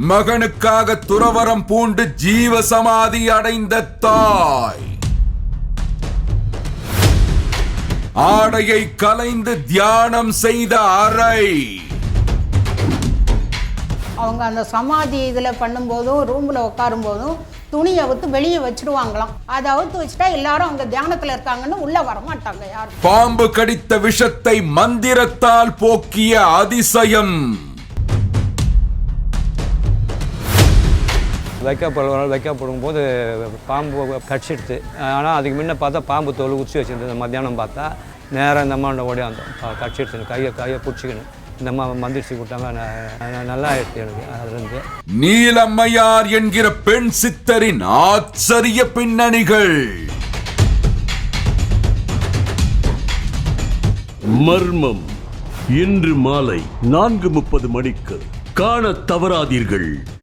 மகனுக்காக துறவரம் பூண்டு ஜீவ சமாதி அடைந்த தாய். ஆடையை கலைந்து தியானம் செய்த அறை. அவங்க அந்த சமாதி இதில் பண்ணும்போதும் ரூமில் உட்காரும்போதும் துணியை அவுத்து வெளியே வச்சிருவாங்களாம். அதை அவுத்து வச்சுட்டா எல்லாரும் அவங்க தியானத்தில் இருக்காங்கன்னு உள்ளே வரமாட்டாங்க யாரும். பாம்பு கடித்த விஷத்தை மந்திரத்தால் போக்கிய அதிசயம். வைக்கப்படுவோம் வைக்கப்படும் போது பாம்பு கடிச்சிடுது. ஆனால் அதுக்கு முன்ன பார்த்தா பாம்பு தோல் உச்சி வச்சுருந்தது. மத்தியானம் பார்த்தா நேராக இந்த அம்மாண்ட ஓடியாந்தோம். கடிச்சிடுச்சு கையை கையை பிடிச்சிக்கணும் இந்த அம்மா மந்திரிச்சு விட்டாங்க நல்லா ஆயிடுச்சு எனக்கு அதுலேருந்து. நீலம்மையார் என்கிற பெண் சித்தரின் ஆச்சரிய பின்னணிகள். மர்மம். இன்று மாலை நான்கு முப்பது மணிக்கு காணத் தவறாதீர்கள்.